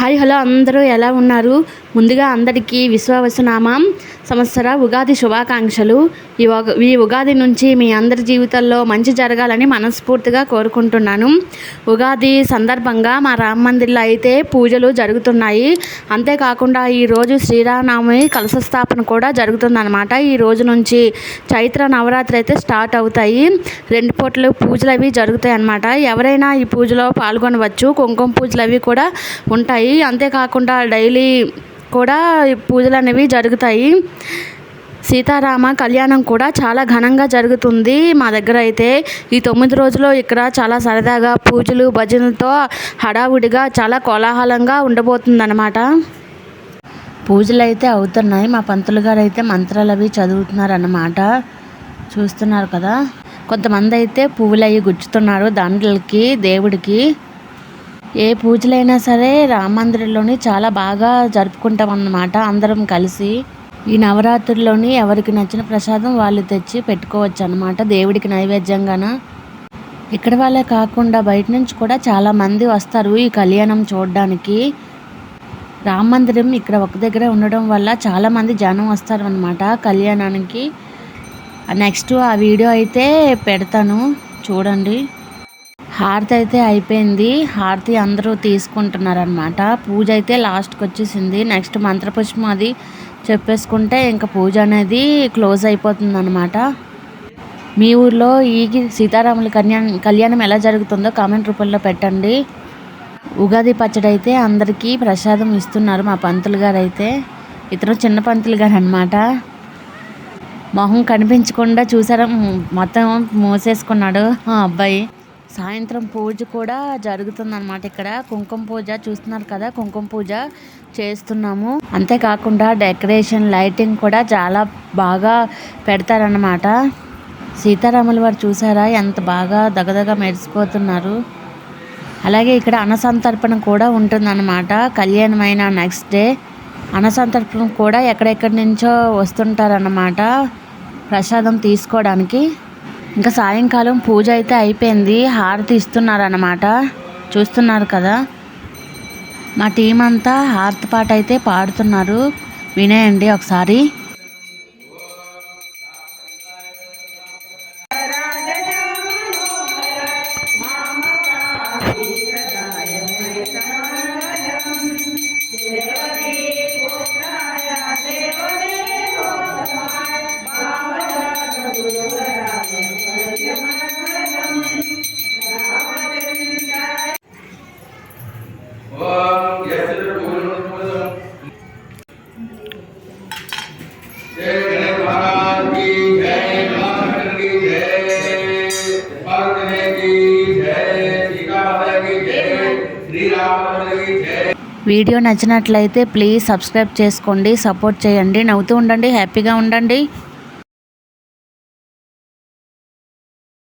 Hi hello అందరూ ఎలా ఉన్నారు? ముందుగా అందరికీ విశ్వవసనామం సంవత్సర ఉగాది శుభాకాంక్షలు. ఈ ఈ ఉగాది నుంచి మీ అందరి జీవితాల్లో మంచి జరగాలని మనస్ఫూర్తిగా కోరుకుంటున్నాను. ఉగాది సందర్భంగా మా రామ మందిర్లో అయితే పూజలు జరుగుతున్నాయి. అంతేకాకుండా ఈరోజు శ్రీరామనవమి కలశ స్థాపన కూడా జరుగుతుందన్నమాట. ఈ రోజు నుంచి చైత్ర నవరాత్రి అయితే స్టార్ట్ అవుతాయి. రెండు పూటలు పూజలు అవి జరుగుతాయి అన్నమాట. ఎవరైనా ఈ పూజలో పాల్గొనవచ్చు. కుంకుమ పూజలు అవి కూడా ఉంటాయి. అంతేకాకుండా డైలీ కూడా పూజలు అనేవి జరుగుతాయి. సీతారామ కళ్యాణం కూడా చాలా ఘనంగా జరుగుతుంది మా దగ్గర అయితే. ఈ తొమ్మిది రోజులు ఇక్కడ చాలా సరదాగా పూజలు భజనలతో హడావుడిగా చాలా కోలాహలంగా ఉండబోతుందన్నమాట. పూజలు అయితే అవుతున్నాయి. మా పంతులు గారు అయితే మంత్రాలు అవి చదువుతున్నారు అన్నమాట చూస్తున్నారు కదా. కొంతమంది అయితే పువ్వులు అవి గుచ్చుతున్నారు దండలకి దేవుడికి. ఏ పూజలైనా సరే రామ మందిరంలోని చాలా బాగా జరుపుకుంటాం అన్నమాట అందరం కలిసి. ఈ నవరాత్రుల్లోని ఎవరికి నచ్చిన ప్రసాదం వాళ్ళు తెచ్చి పెట్టుకోవచ్చు అన్నమాట దేవుడికి నైవేద్యంగాన. ఇక్కడ వాళ్ళే కాకుండా బయట నుంచి కూడా చాలామంది వస్తారు ఈ కళ్యాణం చూడడానికి. రామ మందిరం ఇక్కడ ఒక దగ్గర ఉండడం వల్ల చాలామంది జనం వస్తారు అనమాట కళ్యాణానికి నెక్స్ట్ ఆ వీడియో అయితే పెడతాను. చూడండి. హారతి అయితే అయిపోయింది. హారతి అందరూ తీసుకుంటున్నారనమాట పూజ అయితే లాస్ట్కి వచ్చేసింది. నెక్స్ట్ మంత్రపుష్పం అది చెప్పేసుకుంటే ఇంకా పూజ అనేది క్లోజ్ అయిపోతుంది అనమాట మీ ఊర్లో ఈ సీతారాముల కళ్యాణం కళ్యాణం ఎలా జరుగుతుందో కామెంట్ రూపంలో పెట్టండి. ఉగాది పచ్చడి అయితే అందరికీ ప్రసాదం ఇస్తున్నారు మా పంతులు గారు అయితే. ఇతను చిన్న పంతులు గారు అనమాట మొహం కనిపించకుండా చూసారా? మొత్తం మూసేసుకున్నాడు ఆ అబ్బాయి. సాయంత్రం పూజ కూడా జరుగుతుందన్నమాట ఇక్కడ. కుంకుమ పూజ చూస్తున్నారు కదా కుంకుమ పూజ చేస్తున్నాము. అంతేకాకుండా డెకరేషన్ లైటింగ్ కూడా చాలా బాగా పెడతారన్నమాట. సీతారాముల వారు చూసారా ఎంత బాగా దగదగ మెరిసిపోతున్నారు. అలాగే ఇక్కడ అన్నసంతర్పణ కూడా ఉంటుందన్నమాట. కళ్యాణమైన నెక్స్ట్ డే అన్నసంతర్పణ కూడా ఎక్కడెక్కడి నుంచో వస్తుంటారన్నమాట. ప్రసాదం తీసుకోవడానికి. ఇంకా సాయంకాలం పూజ అయితే అయిపోయింది. హారతి ఇస్తున్నారన్నమాట. చూస్తున్నారు కదా. మా టీం అంతా హారతి పాట అయితే పాడుతున్నారు. వినేయండి ఒకసారి. ओम వీడియో నచ్చినట్లయితే ప్లీజ్ సబ్స్క్రైబ్ చేసుకోండి సపోర్ట్ చేయండి నవ్వుతూ ఉండండి హ్యాపీగా ఉండండి.